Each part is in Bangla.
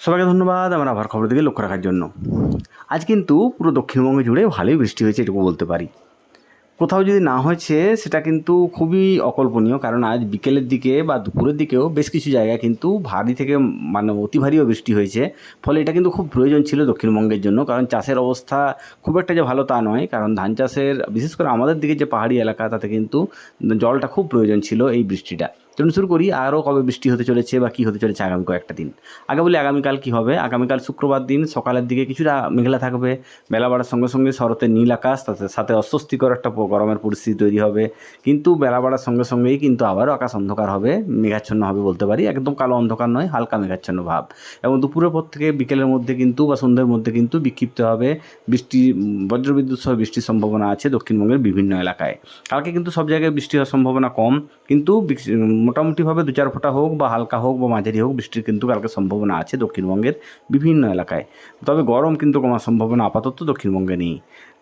সবাইকে ধন্যবাদ, আমার আবার খবর দিকে লক্ষ্য রাখার জন্য। আজ কিন্তু পুরো দক্ষিণবঙ্গে জুড়ে ভালোই বৃষ্টি হয়েছে, এটুকু বলতে পারি। কোথাও যদি না হয়েছে, সেটা কিন্তু খুবই অকল্পনীয়, কারণ আজ বিকেলের দিকে বা দুপুরের দিকেও বেশ কিছু জায়গায় কিন্তু ভারী থেকে মানে অতি ভারীও বৃষ্টি হয়েছে। ফলে এটা কিন্তু খুব প্রয়োজন ছিল দক্ষিণবঙ্গের জন্য, কারণ চাষের অবস্থা খুব একটা যে ভালো তা নয়, কারণ ধান চাষের, বিশেষ করে আমাদের দিকে যে পাহাড়ি এলাকা, তাতে কিন্তু জলটা খুব প্রয়োজন ছিল এই বৃষ্টিটা। চলুন শুরু করি, আরও কবে বৃষ্টি হতে চলেছে বা কী হতে চলেছে আগামী কয়েকটা দিন। আগে বলি আগামীকাল কী হবে? আগামীকাল শুক্রবার দিন, সকালের দিকে কিছুটা মেঘলা থাকবে। বেলা বাড়ার সঙ্গে সঙ্গে শরতের নীল আকাশ, তাতে, সাথে অস্বস্তিকর একটা গরমের পরিস্থিতি তৈরি হবে। কিন্তু বেলা বাড়ার সঙ্গে সঙ্গেই কিন্তু আবারও আকাশ অন্ধকার হবে, মেঘাচ্ছন্ন হবে বলতে পারি। একদম কালো অন্ধকার নয়, হালকা মেঘাচ্ছন্ন ভাব। এবং দুপুরের পর থেকে বিকেলের মধ্যে কিন্তু বা সন্ধ্যের মধ্যে কিন্তু বিক্ষিপ্ত হবে। বৃষ্টি বজ্রবিদ্যুৎ সহ বৃষ্টির সম্ভাবনা আছে দক্ষিণবঙ্গের বিভিন্ন এলাকায়। কালকে কিন্তু সব জায়গায় বৃষ্টি হওয়ার সম্ভাবনা কম। কিন্তু মোটামুটিভাবে দু চার ফোঁটা হোক বা হালকা হোক বা মাঝারি হোক, বৃষ্টির কিন্তু কালকে সম্ভাবনা আছে দক্ষিণবঙ্গের বিভিন্ন এলাকায়। তবে গরম কিন্তু কমার সম্ভাবনা আপাতত দক্ষিণবঙ্গে নেই।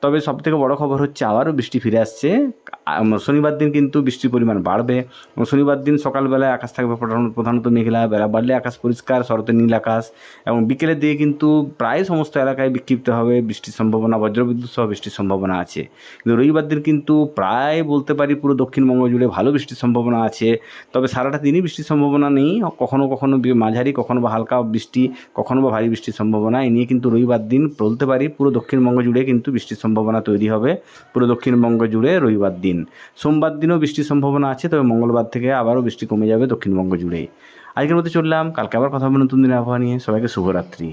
তবে সবথেকে বড় খবর হচ্ছে আবারও বৃষ্টি ফিরে আসছে। শনিবার দিন কিন্তু বৃষ্টির পরিমাণ বাড়বে। এবং শনিবার দিন সকালবেলায় আকাশ থাকবে প্রধান- প্রধানত মেঘলা, বেলা বাড়লে আকাশ পরিষ্কার শরতের নীল আকাশ এবং বিকেলের দিকে কিন্তু প্রায় সমস্ত এলাকায় বিক্ষিপ্ত হবে বৃষ্টির সম্ভাবনা, বজ্রবিদ্যুৎ সহ বৃষ্টির সম্ভাবনা আছে। কিন্তু রবিবার দিন কিন্তু প্রায় বলতে পারি পুরো দক্ষিণবঙ্গ জুড়ে ভালো বৃষ্টির সম্ভাবনা আছে। তবে সারাটা দিনই বৃষ্টির সম্ভাবনা নেই। কখনো কখনো বি- মাঝারি, কখনো বা হালকা বৃষ্টি কখনও বা ভারী বৃষ্টির সম্ভাবনা। এই নিয়ে কিন্তু রবিবার দিন বলতে পারি পুরো দক্ষিণবঙ্গ জুড়ে কিন্তু বৃষ্টির সম্ভাবনা তৈরি হবে। পুরো দক্ষিণবঙ্গ জুড়ে রবিবার দিন। সোমবার দিনও বৃষ্টির সম্ভাবনা আছে, তবে মঙ্গলবার থেকে আবারও বৃষ্টি কমে যাবে দক্ষিণবঙ্গ জুড়ে। আজকের মধ্যে চললাম, কালকে আবার কথা হবে নতুন দিনের আবহাওয়া নিয়ে। সবাইকে শুভরাত্রি।